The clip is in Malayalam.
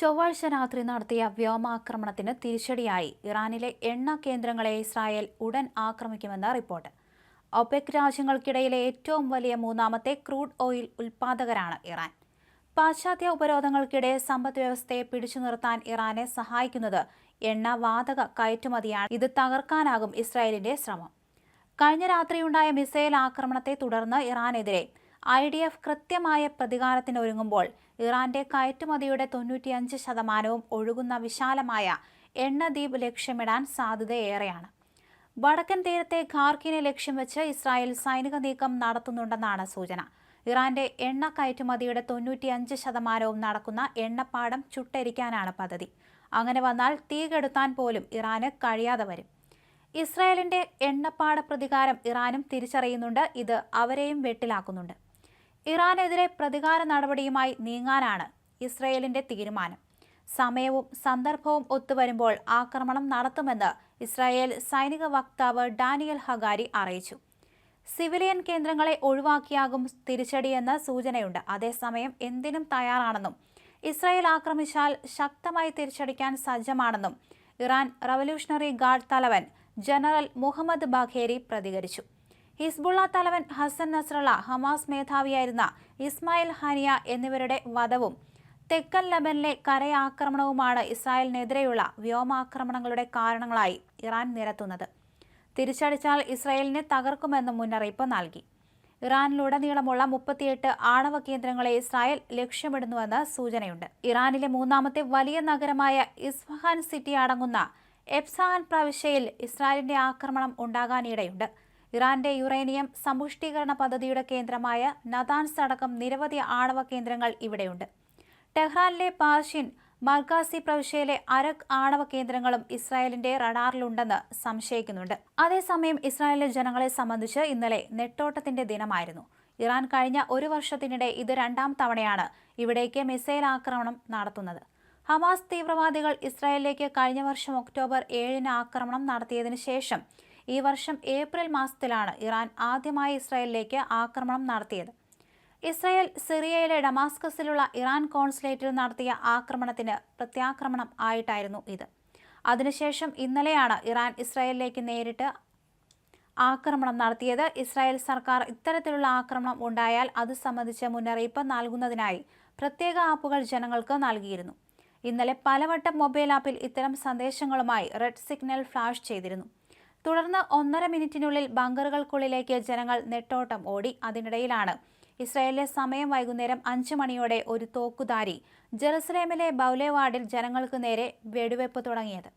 ചൊവ്വാഴ്ച രാത്രി നടത്തിയ വ്യോമാക്രമണത്തിന് തിരിച്ചടിയായി ഇറാനിലെ എണ്ണ കേന്ദ്രങ്ങളെ ഇസ്രായേൽ ഉടൻ ആക്രമിക്കുമെന്ന് റിപ്പോർട്ട്. ഒപെക് രാജ്യങ്ങൾക്കിടയിലെ ഏറ്റവും വലിയ മൂന്നാമത്തെ ക്രൂഡ് ഓയിൽ ഉൽപ്പാദകരാണ് ഇറാൻ. പാശ്ചാത്യ ഉപരോധങ്ങൾക്കിടെ സമ്പദ് വ്യവസ്ഥയെ പിടിച്ചു നിർത്താൻ ഇറാനെ സഹായിക്കുന്നത് എണ്ണ വാതക കയറ്റുമതിയാണ്. ഇത് തകർക്കാനാകും ഇസ്രായേലിന്റെ ശ്രമം. കഴിഞ്ഞ രാത്രിയുണ്ടായ മിസൈൽ ആക്രമണത്തെ തുടർന്ന് ഇറാനെതിരെ ഐ ഡി എഫ് കൃത്യമായ പ്രതികാരത്തിന് ഒരുങ്ങുമ്പോൾ ഇറാന്റെ കയറ്റുമതിയുടെ തൊണ്ണൂറ്റിയഞ്ച് ശതമാനവും ഒഴുകുന്ന വിശാലമായ എണ്ണദ്വീപ് ലക്ഷ്യമിടാൻ സാധ്യതയേറെയാണ്. വടക്കൻ തീരത്തെ ഖാർക്കിനെ ലക്ഷ്യം വെച്ച് ഇസ്രായേൽ സൈനിക നീക്കം നടത്തുന്നുണ്ടെന്നാണ് സൂചന. ഇറാന്റെ എണ്ണ കയറ്റുമതിയുടെ തൊണ്ണൂറ്റിയഞ്ച് ശതമാനവും നടക്കുന്ന എണ്ണപ്പാടം ചുട്ടരിക്കാനാണ് പദ്ധതി. അങ്ങനെ വന്നാൽ തീ കെടുത്താൻ പോലും ഇറാന് കഴിയാതെ വരും. ഇസ്രായേലിന്റെ എണ്ണപ്പാട പ്രതികാരം ഇറാനും തിരിച്ചറിയുന്നുണ്ട്. ഇത് അവരെയും വെട്ടിലാക്കുന്നുണ്ട്. ഇറാനെതിരെ പ്രതികാര നടപടിയുമായി നീങ്ങാനാണ് ഇസ്രയേലിന്റെ തീരുമാനം. സമയവും സന്ദർഭവും ഒത്തുവരുമ്പോൾ ആക്രമണം നടത്തുമെന്ന് ഇസ്രായേൽ സൈനിക വക്താവ് ഡാനിയൽ ഹഗാരി അറിയിച്ചു. സിവിലിയൻ കേന്ദ്രങ്ങളെ ഒഴിവാക്കിയാകും തിരിച്ചടിയെന്ന് സൂചനയുണ്ട്. അതേസമയം എന്തിനും തയ്യാറാണെന്നും ഇസ്രായേൽ ആക്രമിച്ചാൽ ശക്തമായി തിരിച്ചടിക്കാൻ സജ്ജമാണെന്നും ഇറാൻ റവല്യൂഷണറി ഗാർഡ് തലവൻ ജനറൽ മുഹമ്മദ് ബാഖേരി പ്രതികരിച്ചു. ഹിസ്ബുള്ള തലവൻ ഹസൻ നസ്രള്ള ഹമാസ് മേധാവിയായിരുന്ന ഇസ്മായിൽ ഹാനിയ എന്നിവരുടെ വധവും തെക്കൻ ലബനിലെ കരയാക്രമണവുമാണ് ഇസ്രായേലിനെതിരെയുള്ള വ്യോമാക്രമണങ്ങളുടെ കാരണങ്ങളായി ഇറാൻ നിരത്തുന്നത്. തിരിച്ചടിച്ചാൽ ഇസ്രായേലിനെ തകർക്കുമെന്നും മുന്നറിയിപ്പ് നൽകി. ഇറാനിലുടനീളമുള്ള മുപ്പത്തിയെട്ട് ആണവ കേന്ദ്രങ്ങളെ ഇസ്രായേൽ ലക്ഷ്യമിടുന്നുവെന്ന് സൂചനയുണ്ട്. ഇറാനിലെ മൂന്നാമത്തെ വലിയ നഗരമായ ഇസ്ഫഹാൻ സിറ്റി അടങ്ങുന്ന എപ്സാൻ പ്രവിശ്യയിൽ ഇസ്രായേലിന്റെ ആക്രമണം ഉണ്ടാകാനിടയുണ്ട്. ഇറാന്റെ യുറേനിയം സമ്പുഷ്ടീകരണ പദ്ധതിയുടെ കേന്ദ്രമായ നദാൻസ് അടക്കം നിരവധി ആണവ കേന്ദ്രങ്ങൾ ഇവിടെയുണ്ട്. ടെഹ്റാനിലെ പാർഷ്യൻ മർഗാസി പ്രവിശ്യയിലെ അരക് ആണവ കേന്ദ്രങ്ങളും ഇസ്രായേലിന്റെ റഡാറിലുണ്ടെന്ന് സംശയിക്കുന്നുണ്ട്. അതേസമയം ഇസ്രായേലിലെ ജനങ്ങളെ സംബന്ധിച്ച് ഇന്നലെ നെട്ടോട്ടത്തിന്റെ ദിനമായിരുന്നു. ഇറാൻ കഴിഞ്ഞ ഒരു വർഷത്തിനിടെ ഇത് രണ്ടാം തവണയാണ് ഇവിടേക്ക് മിസൈൽ ആക്രമണം നടത്തുന്നത്. ഹമാസ് തീവ്രവാദികൾ ഇസ്രായേലിലേക്ക് കഴിഞ്ഞ വർഷം ഒക്ടോബർ ഏഴിന് ആക്രമണം നടത്തിയതിനു ശേഷം ഈ വർഷം ഏപ്രിൽ മാസത്തിലാണ് ഇറാൻ ആദ്യമായി ഇസ്രായേലിലേക്ക് ആക്രമണം നടത്തിയത്. ഇസ്രായേൽ സിറിയയിലെ ഡമാസ്കസിലുള്ള ഇറാൻ കോൺസുലേറ്റിൽ നടത്തിയ ആക്രമണത്തിന് പ്രത്യാക്രമണം ആയിട്ടായിരുന്നു ഇത്. അതിനുശേഷം ഇന്നലെയാണ് ഇറാൻ ഇസ്രായേലിലേക്ക് നേരിട്ട് ആക്രമണം നടത്തിയത്. ഇസ്രായേൽ സർക്കാർ ഇത്തരത്തിലുള്ള ആക്രമണം ഉണ്ടായാൽ അത് സംബന്ധിച്ച് മുന്നറിയിപ്പ് നൽകുന്നതിനായി പ്രത്യേക ആപ്പുകൾ ജനങ്ങൾക്ക് നൽകിയിരുന്നു. ഇന്നലെ പലവട്ടം മൊബൈൽ ആപ്പിൽ ഇത്തരം സന്ദേശങ്ങളുമായി റെഡ് സിഗ്നൽ ഫ്ലാഷ് ചെയ്തിരുന്നു. തുടർന്ന് ഒന്നര മിനിറ്റിനുള്ളിൽ ബങ്കറുകൾക്കുള്ളിലേക്ക് ജനങ്ങൾ നെട്ടോട്ടം ഓടി അതിനിടയിലാണ്. ഇസ്രായേലിലെ സമയം വൈകുന്നേരം അഞ്ചു മണിയോടെ ഒരു തോക്കുധാരി ജെറുസലേമിലെ ബൗലേവാർഡിൽ ജനങ്ങൾക്ക് നേരെ വെടിവെപ്പ് തുടങ്ങിയത്.